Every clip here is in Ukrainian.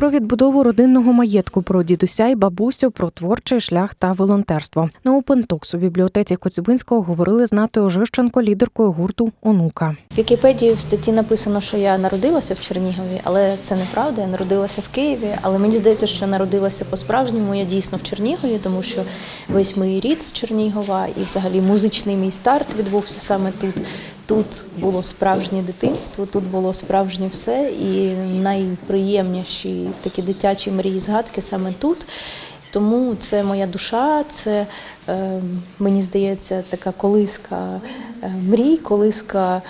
Про відбудову родинного маєтку, про дідуся і бабусю, про творчий шлях та волонтерство. На Опентокс у бібліотеці Коцюбинського говорили з Натою Ожищенко, лідеркою гурту Онука. В Вікіпедії в статті написано, що я народилася в Чернігові, але це неправда. Я народилася в Києві. Але мені здається, що народилася по-справжньому. Я дійсно в Чернігові, тому що весь мій рід з Чернігова і взагалі музичний мій старт відбувся саме тут. Тут було справжнє дитинство, тут було справжнє все, і найприємніші такі дитячі мрії згадки саме тут. Тому це моя душа, це е, мені здається така колиска е, мрій, колиска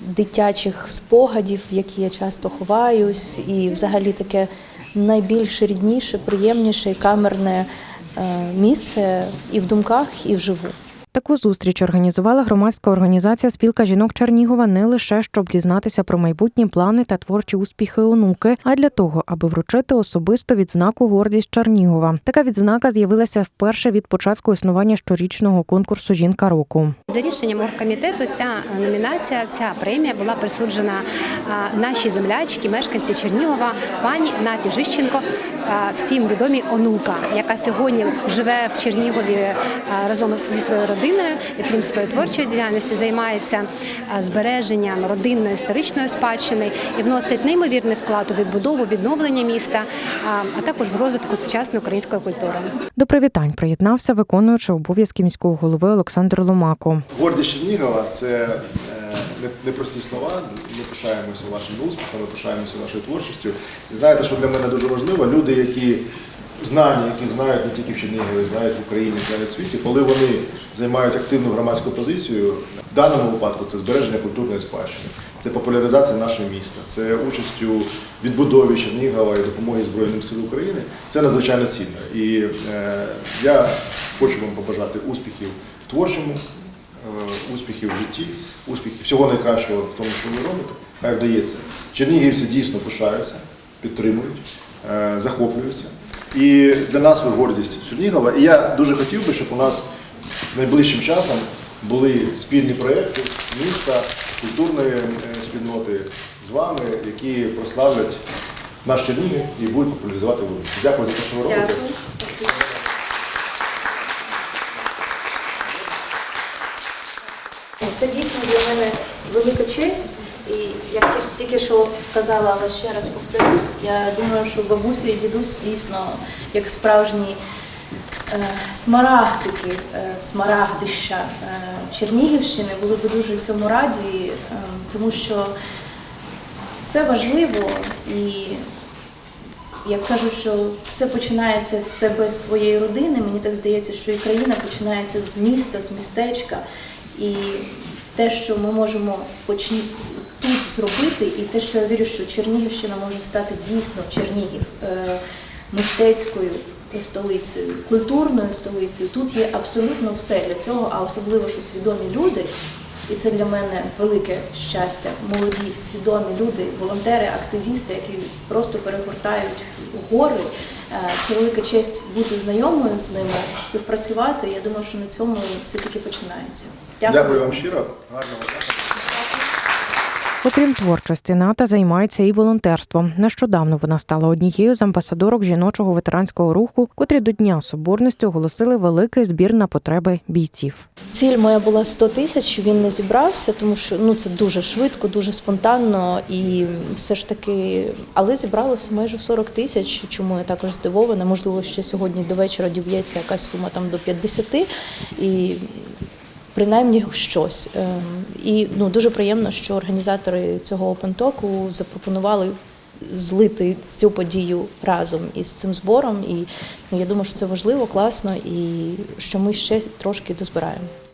дитячих спогадів, в які я часто ховаюсь, і взагалі таке найбільш рідніше, приємніше і камерне е, місце і в думках, і вживу. Таку зустріч організувала громадська організація Спілка жінок Чернігова не лише щоб дізнатися про майбутні плани та творчі успіхи онуки, а для того, аби вручити особисто відзнаку гордість Чернігова. Така відзнака з'явилася вперше від початку існування щорічного конкурсу Жінка року. За рішенням оргкомітету ця номінація, ця премія була присуджена а, нашій землячці, мешканці Чернігова, пані Наті Жищенко, всім відомій онука, яка сьогодні живе в Чернігові разом зі своєю родиною, і крім своєї творчої діяльності, займається збереженням родинної історичної спадщини і вносить неймовірний вклад у відбудову, відновлення міста, а, також в розвитку сучасної української культури. До привітань приєднався виконуючий обов'язки міського голови Олександр Ломако. Гордість Чернігова це е, не- непрості слова. Ми пишаємося вашими успіхами, пишаємося вашою творчістю. І знаєте, що для мене дуже важливо, люди, які знані, яких знають не тільки в Чернігові, знають в Україні, знають в світі, коли вони займають активну громадську позицію, в даному випадку це збереження культурної спадщини, це популяризація нашого міста, це участь у відбудові Чернігова і допомоги Збройним сил України. Це надзвичайно цінно. І е, я хочу вам побажати успіхів в творчому е, успіхів в житті, успіхів всього найкращого в тому, що ви робите. Хай вдається. Чернігівці дійсно пишаються, підтримують, е, захоплюються. І для нас ви гордість Чернігова. І я дуже хотів би, щоб у нас найближчим часом були спільні проєкти міста, культурної е, спільноти з вами, які прославлять наш Чернігів і будуть популяризувати Волинь. Дякую за те, що ви робите. Це дійсно для мене велика честь. І як тільки що казала, але ще раз повторюсь, я думаю, що бабуся і дідусь дійсно як справжні е, смарагдики, е, смарагдища е, Чернігівщини були б дуже цьому раді, тому що це важливо і я кажу, що все починається з себе, з своєї родини. Мені так здається, що і країна починається з міста, з містечка. І те, що ми можемо почні тут зробити, і те, що я вірю, що Чернігівщина може стати дійсно Чернігів е, мистецькою столицею, культурною столицею. Тут є абсолютно все для цього, а особливо, що свідомі люди. І це для мене велике щастя. Молоді, свідомі люди, волонтери, активісти, які просто перегортають гори. Е, Це велика честь бути знайомою з ними, співпрацювати. Я думаю, що на цьому все тільки починається. Дякую вам щиро. Гарного. Окрім творчості, Ната займається і волонтерством. Нещодавно вона стала однією з амбасадорок жіночого ветеранського руху, котрі до Дня Соборності оголосили великий збір на потреби бійців. Ціль моя була 100 тисяч. Він не зібрався, тому що ну це дуже швидко, дуже спонтанно і все ж таки, але зібралося майже 40 тисяч. Чому я також здивована? Можливо, ще сьогодні до вечора діб'ється якась сума там до 50. І принаймні щось. Ем, І ну дуже приємно, що організатори цього опентоку запропонували злити цю подію разом із цим збором. І ну, я думаю, що це важливо, класно, і що ми ще трошки дозбираємо.